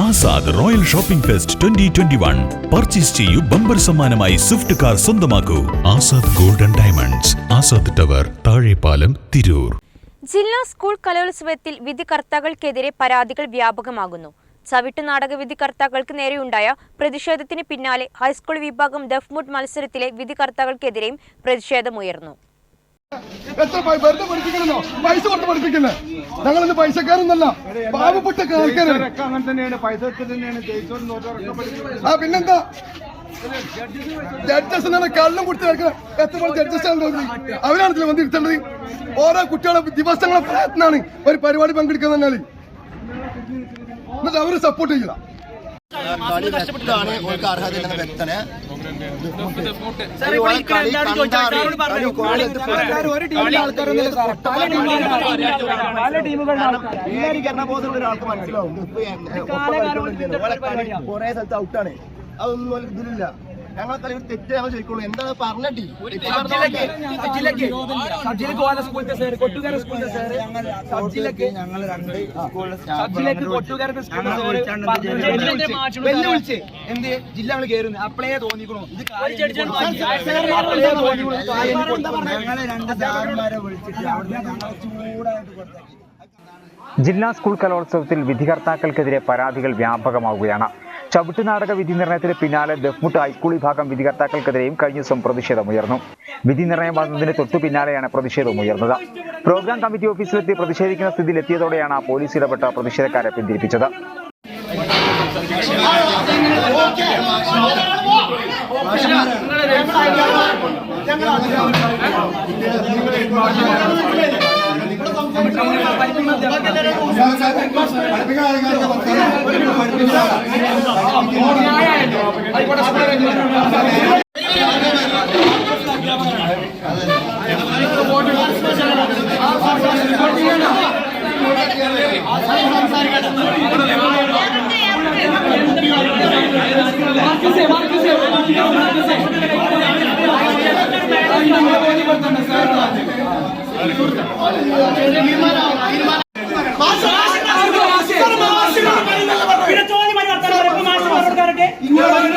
Azad Royal Shopping Fest twenty twenty one. Purchase ചെയ്യൂ bumper സമ്മാനമായി Swift car സ്വന്തമാക്കൂ. Azad Golden Diamonds Azad Tower Thazhepalam Tirur. ജില്ലാ school കലോത്സവത്തിൽ വിധികർത്താക്കൾക്കെതിരെ പരാതികൾ വ്യാപകമാകുന്നു. ചവിട്ട് നാടക വിധികർത്താക്കൾക്ക് നേരെയുണ്ടായ പ്രതിഷേധത്തിന് പിന്നാലെ ഹൈസ്കൂൾ വിഭാഗം ഡെഫ്മുഡ് മത്സരത്തിലെ വിധികർത്താക്കൾക്കെതിരെയും പ്രതിഷേധമുയർന്നു. എത്ര വെറുതെ പഠിപ്പിക്കണമെന്നോ പൈസ കൊടുത്ത് ഞങ്ങൾ ഇന്ന് പൈസക്കാരൊന്നല്ല പാവപ്പെട്ട ആൾക്കാരാണ്. അങ്ങനെ തന്നെയാണ് പൈസ തന്നെയാണ് ആ പിന്നെന്താ? ജഡ്ജസ് എന്നാണ് കള്ളും കുടിച്ച് നടക്കുന്നത് എത്ര പോലെ ജഡ്ജസ് അവരാണ് ഇതിൽ വന്ന് ഇരുത്തേണ്ടത് ഓരോ കുട്ടികളെ ദിവസങ്ങളെ പ്രയത്നമാണ് ഒരു പരിപാടി പങ്കെടുക്കുന്ന എന്നിട്ട് അവർ സപ്പോർട്ട് ചെയ്യില്ല കളി കഷ്ടപ്പെട്ടിട്ടാണ് ഓൾക്ക് അർഹത വ്യക്തന്. ഒരാൾക്ക് മനസ്സിലാവും. കുറെ സ്ഥലത്ത് ഔട്ടാണ് അതൊന്നും ഇതിലില്ല. ഞങ്ങളെ കളി ഒരു തെറ്റ് ഞങ്ങൾ ചോദിക്കുള്ളൂ എന്താണ് പറഞ്ഞിട്ട് വെല്ലുവിളിച്ച് എന്ത് ജില്ല നമ്മൾ കയറുന്നു അപ്പളേ തോന്നിക്കണു. ഇത് ഞങ്ങളെ രണ്ട് സാറന്മാരെ വിളിച്ചിട്ട് അവിടെ ചൂടായിട്ട് ജില്ലാ സ്കൂൾ കലോത്സവത്തിൽ വിധികർത്താക്കൾക്കെതിരെ പരാതികൾ വ്യാപകമാവുകയാണ്. ചവിട്ടുനാടക വിധി നിർണയത്തിന് പിന്നാലെ ദഫ്മുട്ട് ഹൈസ്കൂൾ വിഭാഗം വിധികർത്താക്കൾക്കെതിരെയും കഴിഞ്ഞ ദിവസം പ്രതിഷേധമുയർന്നു വിധി നിർണയം വന്നതിന് തൊട്ടു പിന്നാലെയാണ് പ്രതിഷേധം ഉയർന്നത്. പ്രോഗ്രാം കമ്മിറ്റി ഓഫീസിലെത്തി പ്രതിഷേധിക്കുന്ന സ്ഥിതിയിലെത്തിയതോടെയാണ് പോലീസ് ഇടപെട്ട പ്രതിഷേധക്കാരെ പിന്തിരിപ്പിച്ചത്. നമ്മുടെ മക്കളെ കഷ്ടപ്പെട്ട്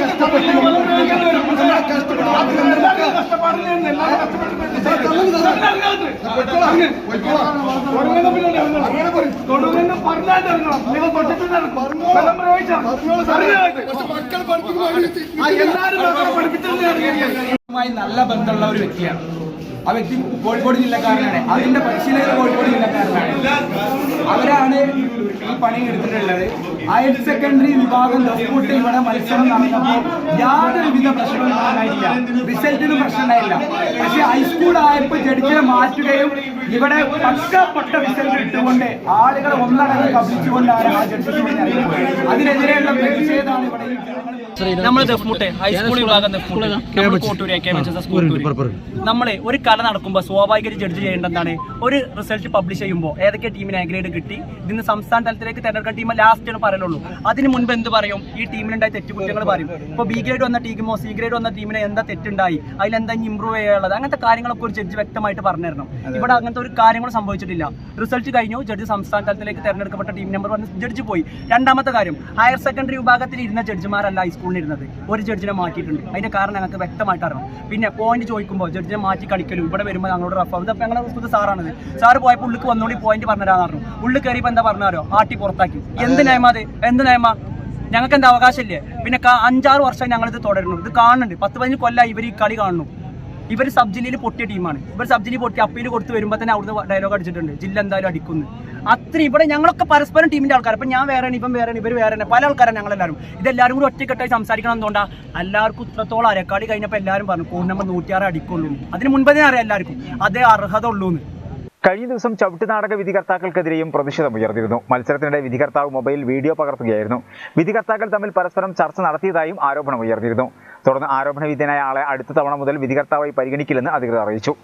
കഷ്ടപ്പെട്ട് മക്കളെ. പക്ഷെ മക്കളെ പഠിപ്പിക്കുന്ന മായി നല്ല ബന്ധമുള്ള ഒരു വ്യക്തിയാണ്. ആ വ്യക്തി കോഴിക്കോട് ജില്ലക്കാരനാണ്. അതിന്റെ പരിശീലകർ കോഴിക്കോട് ജില്ലക്കാരനാണ്. അവരാണ് ഈ പണി എടുത്തിട്ടുള്ളത് ഹയർ സെക്കൻഡറി വിഭാഗം ദസ്കൂട്ട് ഇവിടെ മത്സരം നടന്നപ്പോൾ യാതൊരുവിധ പ്രശ്നവും ഉണ്ടായിട്ടില്ല. റിസൾട്ടിനും പ്രശ്നം ഉണ്ടായില്ല. പക്ഷെ ഹൈസ്കൂൾ ആയപ്പോൾ ജഡ്ജിനെ മാറ്റുകയും ഇവിടെ പക്കപ്പെട്ട റിസൾട്ട് ഇട്ടുകൊണ്ട് ആളുകൾ ഒന്നടങ്ങ് കബളിച്ചുകൊണ്ടാണ് ആ അറിയുന്നത് അതിനെതിരെയുള്ള പ്രതിഷേധമാണ് ഇവിടെ നമ്മൾ ദഫ്മുട്ടെ ഹൈസ്കൂൾ വിഭാഗം ദഫ്മുട്ട് നമ്മൾ Kottoor A K H S Kottoor നമ്മളെ ഒരു കല നടക്കുമ്പോൾ സ്വാഭാവികമായിട്ട് ജഡ്ജ് ചെയ്യേണ്ടതാണ് ഒരു റിസൾട്ട് പബ്ലിഷ് ചെയ്യുമ്പോൾ ഏതൊക്കെ ടീമിന് എ ഗ്രേഡ് കിട്ടി? ഇതിന് സംസ്ഥാന തലത്തിലേക്ക് തെരഞ്ഞെടുക്കുന്ന ടീം ലാസ്റ്റ് ആണ് പറയുള്ളൂ അതിന് മുൻപ് എന്ത് പറയും? ഈ ടീമിനുണ്ടായ തെറ്റുകുറ്റങ്ങൾ പറയും. ഇപ്പോൾ ബി ഗ്രേഡ് വന്ന ടീമോ സി ഗ്രേഡ് വന്ന ടീമിന് എന്താ തെറ്റുണ്ടായി? അതിലെന്താ ഇമ്പ്രൂവ് ചെയ്യാനുള്ളത്? അങ്ങനത്തെ കാര്യങ്ങളൊക്കെ ഒരു ജഡ്ജ് വ്യക്തമായിട്ട് പറഞ്ഞു തരണം ഇവിടെ അങ്ങനത്തെ ഒരു കാര്യങ്ങളും സംഭവിച്ചിട്ടില്ല. റിസൾട്ട് കഴിഞ്ഞു. ജഡ്ജ് സംസ്ഥാന തലത്തിലേക്ക് തെരഞ്ഞെടുക്കപ്പെട്ട ടീം നമ്പർ വന്ന് ജഡ്ജ് പോയി. രണ്ടാമത്തെ കാര്യം ഹയർ സെക്കൻഡറി വിഭാഗത്തിൽ ഇരുന്ന ജഡ്ജിമാരല്ല ഹൈസ്കൂളിൽ ഇരുന്നത് ഒരു ജഡ്ജിനെ മാറ്റിയിട്ടുണ്ട്. അതിന്റെ കാരണം ഞങ്ങൾക്ക് വ്യക്തമായിട്ട് അറിയണം പിന്നെ പോയിന്റ് ചോദിക്കുമ്പോൾ ജഡ്ജിനെ മാറ്റി കളിക്കലും ഇവിടെ വരുമ്പോൾ ഞങ്ങളോട് റഫ് ഇതൊക്കെ ഞങ്ങളുടെ സ്കൂളിൽ സാറാണത് സാറ് പോയപ്പോൾ ഉള്ളിക്ക് വന്നോളി പോയിന്റ് പറഞ്ഞുതരാന്ന് പറഞ്ഞു. ഉള്ളിൽ കയറിയപ്പോൾ എന്താ പറഞ്ഞാലോ ആട്ടി പുറത്താക്കി. എന്ത് നയമാ അത്? എന്ത് നയമാ? ഞങ്ങൾക്ക് എന്താ അവകാശമില്ലേ? പിന്നെ അഞ്ചാറ് വർഷം ഞങ്ങളിത് തുടരുന്നു. ഇത് കാണുന്നുണ്ട്. പത്ത് പതിനഞ്ച് കൊല്ലം ഇവർ ഈ കളി കാണുന്നു. ഇവർ സബ് ജില്ലയിൽ പൊട്ടിയ ടീമാണ് ഇവർ സബ് ജില്ലയിൽ പൊട്ടി അപ്പീൽ കൊടുത്ത് വരുമ്പോൾ തന്നെ അവിടുന്ന് ഡയലോഗ് അടിച്ചിട്ടുണ്ട്. ജില്ല എന്തായാലും അടിക്കുന്നു. അത്രയും. ഇവിടെ ഞങ്ങളൊക്കെ പരസ്പരം ടീമിന്റെ ആൾക്കാർ ഇപ്പൊ ഞാൻ വേറെയാണ് ഇപ്പം വേറെയാണ് ഇവർ വേറെയാണ് പല ആൾക്കാരാണ് ഞങ്ങളെല്ലാവരും. ഇതെല്ലാവരും കൂടി ഒറ്റക്കെട്ടായി സംസാരിക്കണം എന്തുകൊണ്ടാ എല്ലാവർക്കും ഇത്രത്തോളം അരക്കാടി കഴിഞ്ഞപ്പോൾ എല്ലാവരും പറഞ്ഞു കോഡ് നമ്പർ നൂറ്റിയാറ് അടിക്കുള്ളൂ. അതിന് മുൻപേ അറിയാം എല്ലാവർക്കും. അതേ അർഹത ഉള്ളൂ എന്ന്. കഴിഞ്ഞ ദിവസം ചവിട്ടുനാടക വിധികർത്താക്കൾക്കെതിരെയും പ്രതിഷേധമുയർന്നിരുന്നു മത്സരത്തിനിടെ വിധികർത്താവ് മൊബൈൽ വീഡിയോ പകർത്തുകയായിരുന്നു. വിധികർത്താക്കൾ തമ്മിൽ പരസ്പരം ചർച്ച നടത്തിയതായും ആരോപണം ഉയർന്നിരുന്നു. തുടർന്ന് ആരോപണ വിധേയനായ ആളെ അടുത്ത തവണ മുതൽ വിധികർത്താവായി പരിഗണിക്കില്ലെന്ന് അധികൃതർ അറിയിച്ചു.